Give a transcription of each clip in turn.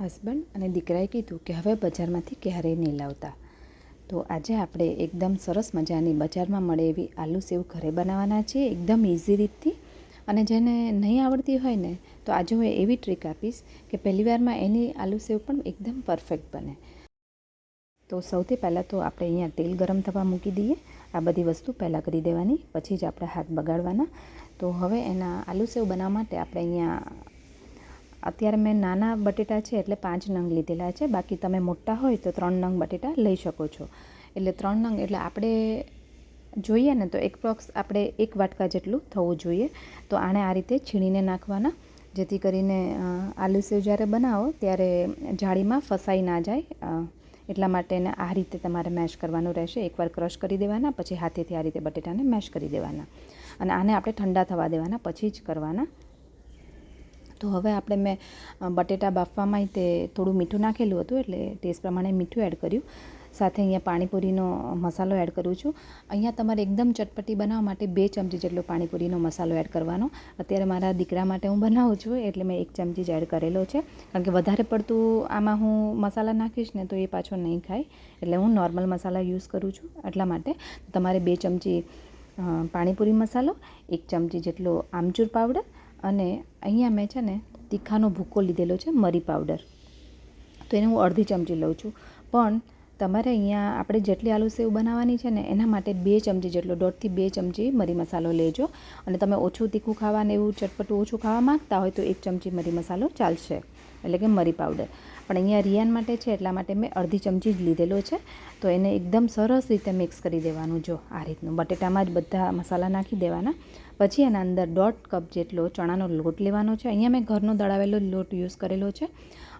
Husband અને દીકરાએ કીધું કે હવે બજારમાંથી ક્યારેય નહીં લાવતા. તો આજે આપણે એકદમ સરસ મજાની બજારમાં મળે એવી આલુ સેવ ઘરે બનાવવાના છીએ, એકદમ ઇઝી રીતથી. અને જેને નહીં આવડતી હોય ને, તો આજે હું એવી ટ્રીક આપીશ કે પહેલી વારમાં એની આલુ સેવ પણ એકદમ પરફેક્ટ બને. તો સૌથી પહેલાં તો આપણે અહીંયા તેલ ગરમ થવા મૂકી દઈએ. આ બધી વસ્તુ પહેલાં કરી દેવાની, પછી જ આપણે હાથ બગાડવાના. તો હવે એના આલુ સેવ બનાવવા માટે આપણે અહીંયા અત્યારે મેં નાના બટેટા છે એટલે પાંચ નંગ લીધેલા છે. બાકી તમે મોટા હોય તો ત્રણ નંગ બટેટા લઈ શકો છો. એટલે ત્રણ નંગ, એટલે આપણે જોઈએ ને તો એપ્રોક્સ આપણે એક વાટકા જેટલું થવું જોઈએ. તો આણે આ રીતે છીણીને નાખવાના. જેથી કરીને આલુ સેવ જ્યારે બનાવો ત્યારે જાળીમાં ફસાઈ ના જાય. એટલા માટે એને આ રીતે તમારે મેશ કરવાનું રહેશે. એકવાર ક્રશ કરી દેવાના, પછી હાથેથી આ રીતે બટેટાને મેશ કરી દેવાના. અને આને આપણે ઠંડા થવા દેવાના, પછી જ કરવાના. તો હવે આપણે મેં બટેટા બાફવામાં તે થોડું મીઠું નાખેલું હતું એટલે ટેસ્ટ પ્રમાણે મીઠું એડ કર્યું. સાથે અહીંયા પાણીપુરીનો મસાલો એડ કરું છું. અહીંયા તમારે એકદમ ચટપટી બનાવવા માટે બે ચમચી જેટલો પાણીપુરીનો મસાલો એડ કરવાનો. અત્યારે મારા દીકરા માટે હું બનાવું છું એટલે મેં એક ચમચી જ એડ કરેલો છે. કારણ કે વધારે પડતું આમાં હું મસાલા નાખીશ ને તો એ પાછો નહીં ખાય. એટલે હું નોર્મલ મસાલા યુઝ કરું છું એટલા માટે. તમારે બે ચમચી પાણીપુરી મસાલો, એક ચમચી જેટલો આમચૂર પાવડર અને અહીંયા મેં છે ને તીખાનો ભૂક્કો લીધેલો છે, મરી પાવડર તો એને હું અડધી ચમચી લઉં છું. પણ તમારે અહીંયા આપણે જેટલી આલુ સેવ બનાવવાની છે ને, એના માટે બે ચમચી જેટલો, દોઢથી બે ચમચી મરી મસાલો લેજો. અને તમે ઓછું તીખું ખાવાને એવું ચટપટું ઓછું ખાવા માગતા હોય તો એક ચમચી મરી મસાલો ચાલશે, એટલે કે મરી પાવડર. પણ અહીંયા રિયાન માટે છે, એટલા માટે મેં અડધી ચમચી જ લીધેલો છે. તો એને એકદમ સરસ રીતે મિક્સ કરી દેવાનું જો, આ રીતનું. બટેટામાં જ બધા મસાલા નાખી દેવાના. પછી એના અંદર દોઢ કપ જેટલો ચણાનો લોટ લેવાનો છે. અહીંયા મેં ઘરનો દળાવેલો લોટ યુઝ કરેલો છે.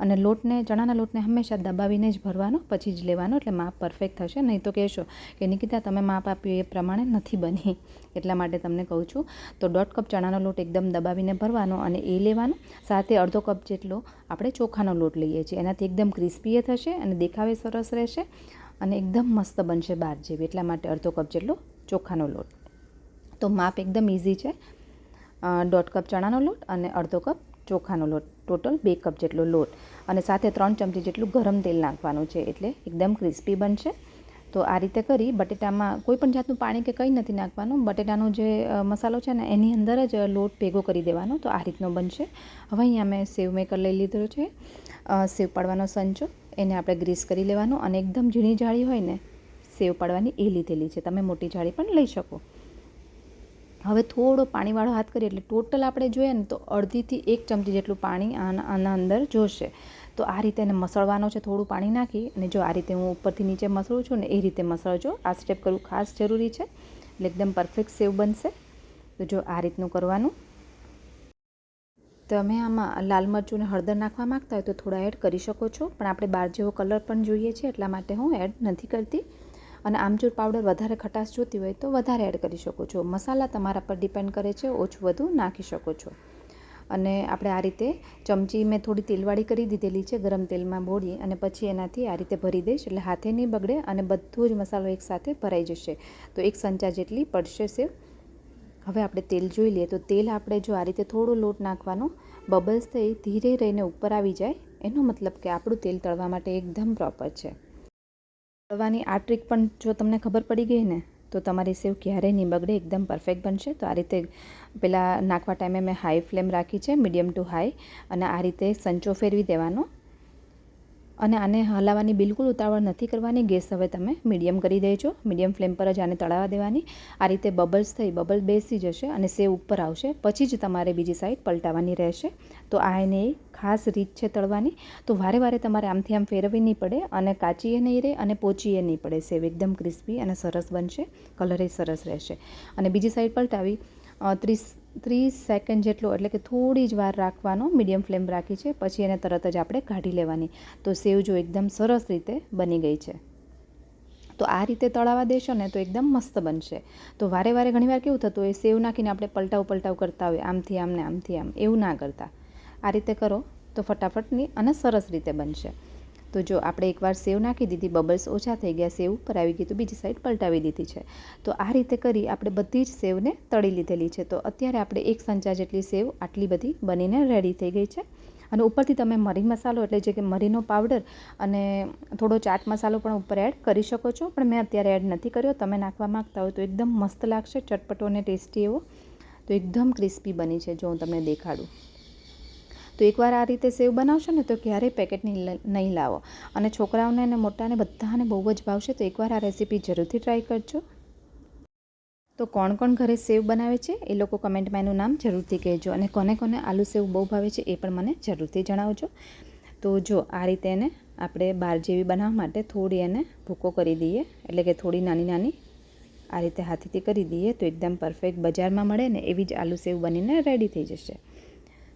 અને લોટને, ચણાના લોટને હંમેશા દબાવીને જ ભરવાનો, પછી જ લેવાનો, એટલે માપ પરફેક્ટ થશે. નહીં તો કહેશો કે નિકિતા, તમે માપ આપ્યું એ પ્રમાણે નથી બની. એટલા માટે તમને કહું છું, તો દોઢ કપ ચણાનો લોટ એકદમ દબાવીને ભરવાનો અને એ લેવાનો. સાથે અડધો કપ જેટલો આપણે ચોખાનો લોટ લઈએ છીએ. એનાથી એકદમ ક્રિસ્પી એ થશે અને દેખાવે સરસ રહેશે અને એકદમ મસ્ત બનશે બહાર જેવી. એટલા માટે અડધો કપ જેટલો ચોખાનો લોટ. તો માપ એકદમ ઇઝી છે. દોઢ કપ ચણાનો લોટ અને અડધો કપ ચોખાનો લોટ. ટોટલ બે કપ જેટલો લોટ અને સાથે ત્રણ ચમચી જેટલું ગરમ તેલ નાખવાનું છે એટલે એકદમ ક્રિસ્પી બનશે. તો આ રીતે કરી બટેટામાં કોઈ પણ જાતનું પાણી કે કંઈ નથી નાખવાનું, બટેટાનો જે મસાલો છે ને એની અંદર જ લોટ ભેગો કરી દેવાનો તો આ રીતનો બનશે. હવે અહીંયા મેં સેવ મેકર લઈ લીધો છે. સેવ પાડવાનો સંચો, એને આપણે ગ્રીસ કરી લેવાનો અને એકદમ ઝીણી જાળી હોય ને, સેવ પાડવાની એ લીધેલી છે. તમે મોટી જાળી પણ લઈ શકો. હવે થોડો પાણીવાળો હાથ કરીએ એટલે ટોટલ આપણે જોઈએ ને તો અડધીથી એક ચમચી જેટલું પાણી આના આના અંદર જોશે. તો આ રીતે એને મસળવાનો છે, થોડું પાણી નાખી અને જો આ રીતે હું ઉપરથી નીચે મસળું છું ને એ રીતે મસળજો. આ સ્ટેપ કરવું ખાસ જરૂરી છે, એટલે એકદમ પરફેક્ટ સેવ બનશે. તો જો આ રીતનું કરવાનું. તમે આમાં લાલ મરચું ને હળદર નાખવા માગતા હોય તો થોડા એડ કરી શકો છો, પણ આપણે બહાર જેવો કલર પણ જોઈએ છે એટલા માટે હું એડ નથી કરતી. અને આમચૂર પાવડર વધારે ખટાશ જોતી હોય તો વધારે એડ કરી શકો છો. મસાલા તમારા પર ડિપેન્ડ કરે છે, ઓછું વધુ નાખી શકો છો. અને આપણે આ રીતે ચમચી મેં થોડી તેલવાળી કરી દીધેલી છે, ગરમ તેલમાં બોળી અને પછી એનાથી આ રીતે ભરી દઈશ એટલે હાથે નહીં બગડે અને બધો જ મસાલો એકસાથે ભરાઈ જશે. તો એક સંચા જેટલી પડશે સેવ. હવે આપણે તેલ જોઈ લઈએ તો તેલ આપણે જો આ રીતે થોડો લોટ નાખવાનો, બબલ્સ થઈ ધીરે રહીને ઉપર આવી જાય, એનો મતલબ કે આપણું તેલ તળવા માટે એકદમ પ્રોપર છે. તળવાની આ ટ્રીક પણ જો તમને ખબર પડી ગઈ ને, તો તમારી સેવ ક્યારેય નહીં બગડે, એકદમ પરફેક્ટ બનશે. તો આ રીતે પહેલાં નાખવા ટાઈમે મેં હાઈ ફ્લેમ રાખી છે મીડિયમ ટુ હાઈ અને આ રીતે સંચો ફેરવી દેવાનો. અને આને હલાવવાની બિલકુલ ઉતાવળ નથી કરવાની. ગેસ હવે તમે મીડિયમ કરી દેજો મીડિયમ ફ્લેમ પર જ આને તળાવવા દેવાની. આ રીતે બબલ્સ થઈ, બબલ બેસી જશે અને સેવ ઉપર આવશે. પછી જ તમારે બીજી સાઈડ પલટાવવાની રહેશે. તો આ એને ખાસ રીત છે તળવાની. તો વારે વારે તમારે આમથી આમ ફેરવવી નહીં પડે અને કાચીએ નહીં રહે અને પોચીએ નહીં પડે. સેવ એકદમ ક્રિસ્પી અને સરસ બનશે. કલરે સરસ રહેશે. અને બીજી સાઈડ પલટાવી ત્રીસ ત્રીસ સેકન્ડ જેટલો, એટલે કે થોડી જ વાર રાખવાનો મીડિયમ ફ્લેમ રાખી છે, પછી એને તરત જ આપણે કાઢી લેવાની. તો સેવ જો એકદમ સરસ રીતે બની ગઈ છે. તો આ રીતે તળાવા દેશો ને તો એકદમ મસ્ત બનશે. તો વારે વારે ઘણીવાર કેવું થતું હોય, સેવ નાખીને આપણે પલટાવ પલટાવ કરતા હોય, આમથી આમ આમથી આમ, એવું ના કરતા. આ રીતે કરો, તો ફટાફટની અને સરસ રીતે બનશે. તો જો આપણે એકવાર સેવ નાખી દીધી, બબલ્સ ઓછા થઈ ગયા, સેવ ઉપર આવી ગઈ, તો બીજી સાઈડ પલટાવી દીધી છે. તો આ રીતે કરી આપણે બધી જ સેવને તળી લીધેલી છે. તો અત્યારે આપણે એક સંચા જેટલી સેવ આટલી બધી બનીને રેડી થઈ ગઈ છે. અને ઉપરથી તમે મરી મસાલો, એટલે જે કે મરીનો પાવડર અને થોડો ચાટ મસાલો પણ ઉપર એડ કરી શકો છો. પણ મેં અત્યારે એડ નથી કર્યો. તમે નાખવા માગતા હોય તો એકદમ મસ્ત લાગશે, ચટપટો અને ટેસ્ટી એવો. તો એકદમ ક્રિસ્પી બની છે, જો હું તમને દેખાડું. તો એકવાર આ રીતે સેવ બનાવશો ને તો ક્યારેય પેકેટની નહીં લાવો. અને છોકરાઓને અને મોટાને બધાને બહુ જ ભાવશે તો એકવાર આ રેસીપી જરૂરથી ટ્રાય કરજો. તો કોણ કોણ ઘરે સેવ બનાવે છે એ લોકો કમેન્ટમાં એનું નામ જરૂરથી કહેજો. અને કોને કોને આલુ સેવ બહુ ભાવે છે એ પણ મને જરૂરથી જણાવજો. તો જો આ રીતે એને આપણે બાર જેવી બનાવવા માટે થોડી એને ભૂકો કરી દઈએ. એટલે કે થોડી નાની નાની આ રીતે હાથેથી કરી દઈએ તો એકદમ પરફેક્ટ બજારમાં મળે ને એવી જ આલુ સેવ બનીને રેડી થઈ જશે.